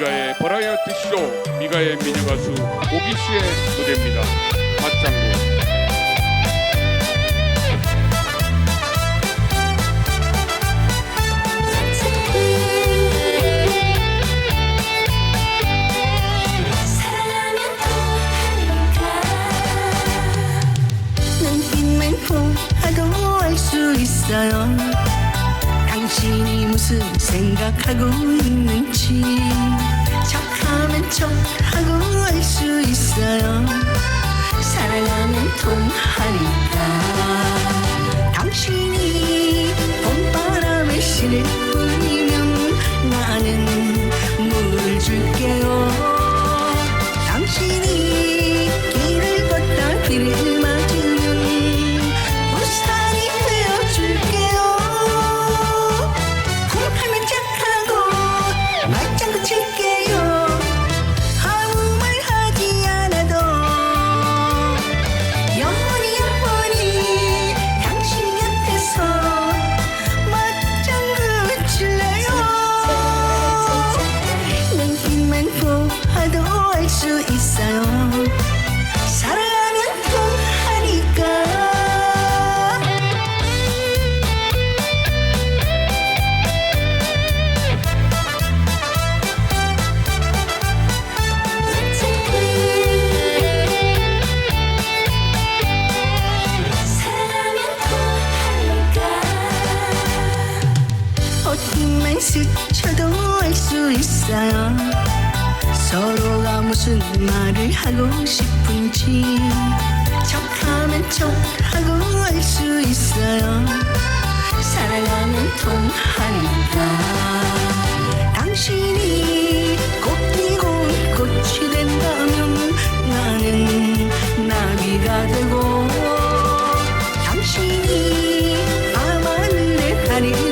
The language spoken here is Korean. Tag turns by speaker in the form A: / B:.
A: 미가의 버라이어티 쇼 미가의 미녀 가수 오기 씨의 무대입니다. 맞장구.
B: 있어요 무슨 생각하고 있는지 척하면 척하고 알 수 있어요. 사랑하면 통하 스쳐도 알 수 있어요. 서로가 무슨 말을 하고 싶은지 척하면 척하고 알 수 있어요. 사랑하면 통하니까. 당신이 꽃피고 꽃이 된다면 나는 나비가 되고 당신이 밤하늘의 달이